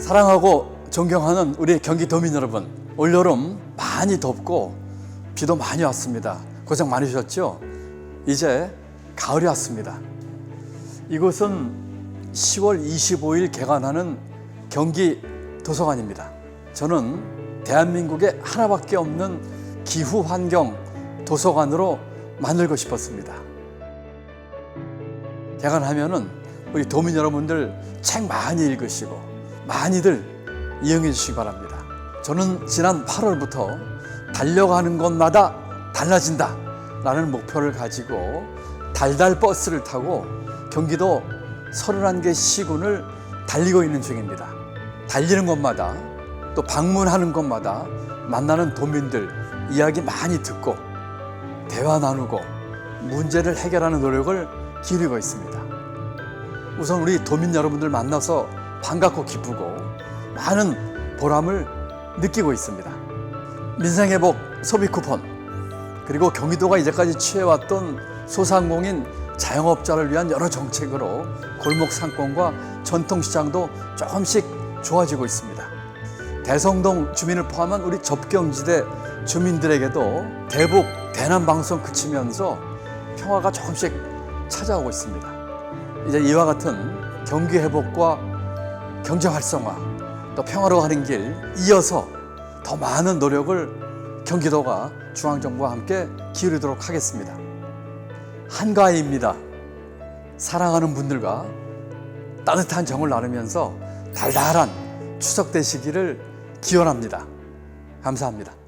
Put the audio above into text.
사랑하고 존경하는 우리 경기도민 여러분, 올여름 많이 덥고 비도 많이 왔습니다. 고생 많으셨죠? 이제 가을이 왔습니다. 이곳은 10월 25일 개관하는 경기 도서관입니다. 저는 대한민국에 하나밖에 없는 기후 환경 도서관으로 만들고 싶었습니다. 개관하면은 우리 도민 여러분들 책 많이 읽으시고 많이들 이용해 주시기 바랍니다. 저는 지난 8월부터 달려가는 곳마다 달라진다 라는 목표를 가지고 달달 버스를 타고 경기도 31개 시군을 달리고 있는 중입니다. 달리는 곳마다 또 방문하는 곳마다 만나는 도민들 이야기 많이 듣고 대화 나누고 문제를 해결하는 노력을 기울이고 있습니다. 우선 우리 도민 여러분들 만나서 반갑고 기쁘고 많은 보람을 느끼고 있습니다. 민생회복 소비 쿠폰 그리고 경기도가 이제까지 취해왔던 소상공인 자영업자를 위한 여러 정책으로 골목 상권과 전통시장도 조금씩 좋아지고 있습니다. 대성동 주민을 포함한 우리 접경지대 주민들에게도 대북 대남 방송 그치면서 평화가 조금씩 찾아오고 있습니다. 이제 이와 같은 경기 회복과 경제 활성화 또 평화로 가는 길 이어서 더 많은 노력을 경기도가 중앙정부와 함께 기울이도록 하겠습니다. 한가위입니다. 사랑하는 분들과 따뜻한 정을 나누면서 달달한 추석 되시기를 기원합니다. 감사합니다.